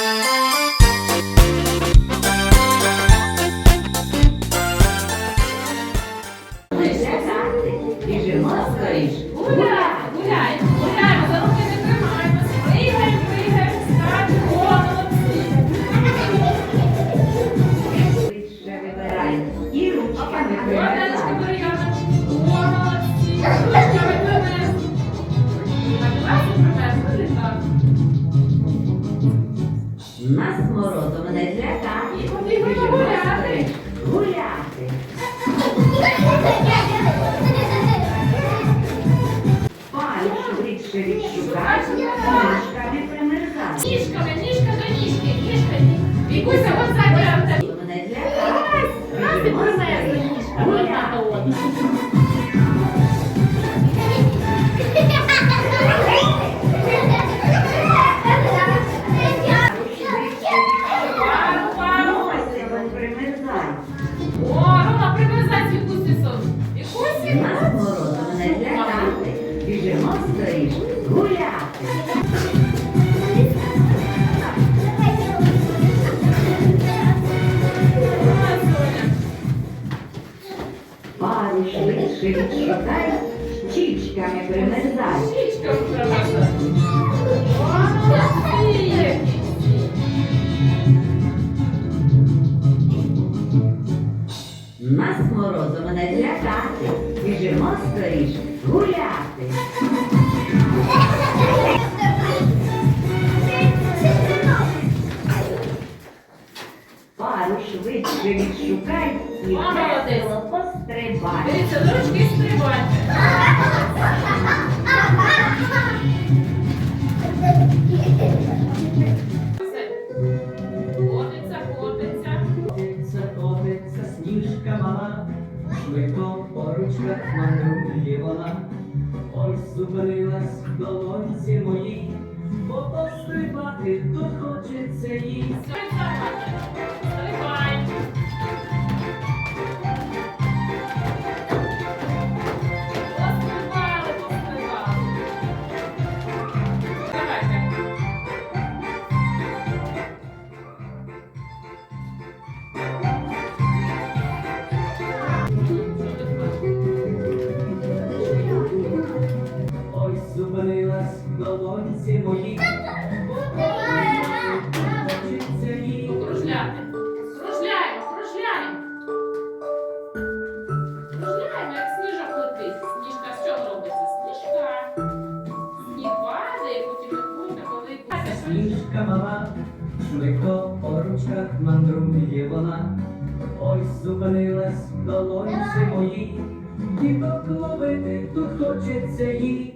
Біжимо Нас мене не злякати. І побігли гуляти. Гуляти. Паль швидше відшукай. Ніжками примерзай. Ніжками, ніжка до ніжки, ніжка. Вікуся, от Примерзай. О, Рома, привезай Вікусі сон. Вікусі? Нас морозом не злякати. Біжимо скоріш. Гуляти. Пару швидше відшукай. Щічками примерзай. Щічка вправила. Молодці! Нас морозом не злякати. Біжимо скоріш. Гуляти. Пару швидше відшукай і весело пострибай. Дивіться, до ручки стрибайте. Швидко по ручках мандрує вона. Ой, зупинилась в долонці моїй, бо пострибати тут хочеться їй. Зупинилась в долонці моїй, хочеться їй. Кружляти. Кружляємо, кружляємо. Кружляємо, як сніжок летить. Сніжка з чого робиться? Сніжка. Сніг падає, потім крути, коли Сніжка мала, швидко по ручках мандрує вона. Ой, зупинилась в долонці моїй, діток ловити тут хочеться їй.